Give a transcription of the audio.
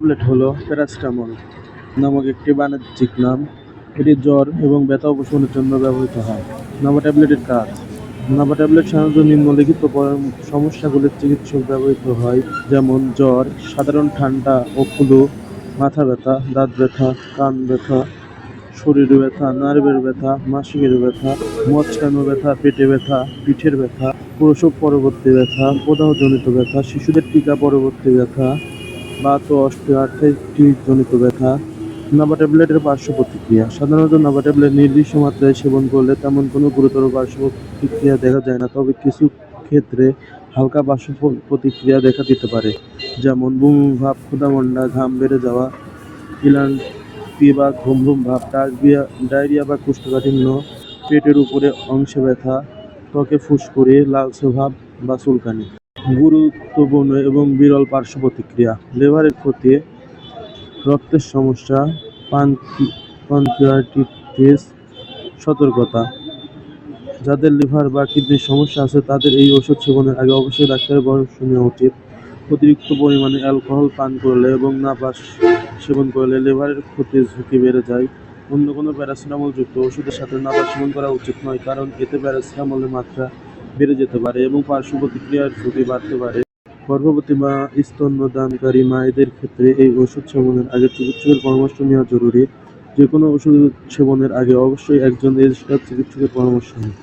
Tablet হলো paracetamol নামক একটি বাণিজ্যিক নাম। এটি জ্বর এবং ব্যথা উপশমের জন্য ব্যবহৃত হয়। নাভা ট্যাবলেটের কাজ। নাভা ট্যাবলেট সাধারণত নিম্নলিখিত সমস্যাগুলির চিকিৎসক ব্যবহৃত হয়, যেমন জ্বর, সাধারণ ঠান্ডা ও ফ্লু মাথা ব্যথা, দাঁত ব্যথা, কান ব্যথা, শরীর ব্যথা, নার্ভের ব্যথা, মাসিকের ব্যথা মচকানো ব্যথা, পেটে ব্যথা, পিঠের ব্যথা, প্রসব পরবর্তী ব্যথা, প্রদাহজনিত ব্যথা, শিশুদের টিকা পরবর্তী ব্যথা বাত ও জনিত ব্যথা নাভা ট্যাবলেটের পার্শ্ব প্রতিক্রিয়া। সাধারণত নাভা ট্যাবলেট নির্দিষ্ট মাত্রায় সেবন করলে তেমন কোনো গুরুতর পার্শ্ব প্রতিক্রিয়া দেখা যায় না, তবে কিছু ক্ষেত্রে হালকা পার্শ্ব প্রতিক্রিয়া দেখা দিতে পারে, যেমন বমি ভাব ক্ষুধামণ্ডা ঘাম বেড়ে যাওয়া ক্লান্তি বা ঘুম ঘুম ভাব, ডায়রিয়া ডায়রিয়া বা কোষ্ঠকাঠিন্য, পেটের উপরে অংশে ব্যথা, ত্বকে ফুসকুড়ি, লালচে ভাব বা চুলকানি। গুরুত্বপূর্ণ এবং বিরল পার্শ্ব প্রতিক্রিয়া। লিভারের ক্ষতি, রক্তের সমস্যা পানক্রিয়াটিস সতর্কতা। যাদের লিভার বা কিডনির সমস্যা আছে, তাদের এই ওষুধ সেবনের আগে অবশ্যই ডাক্তারের পরামর্শ নেওয়া উচিত। অতিরিক্ত পরিমাণে অ্যালকোহল পান করলে এবং নাপাস সেবন করলে লিভারের ক্ষতির ঝুঁকি বেড়ে যায়। অন্য কোনো প্যারাসিটামল যুক্ত ওষুধের সাথে নাপাস সেবন করা উচিত নয়, কারণ এতে প্যারাসিটামলের মাত্রা বেড়ে যেতে পারে এবং পার্শ্ব প্রতিক্রিয়ার ঝুঁকি বাড়তে পারে। গর্ভবতী বা স্তন্যদানকারী মায়েদের ক্ষেত্রে এই ওষুধ সেবনের আগে চিকিৎসকের পরামর্শ নেওয়া জরুরি। যে কোনো ওষুধ সেবনের আগে অবশ্যই একজন এর চিকিৎসকের পরামর্শ নিন।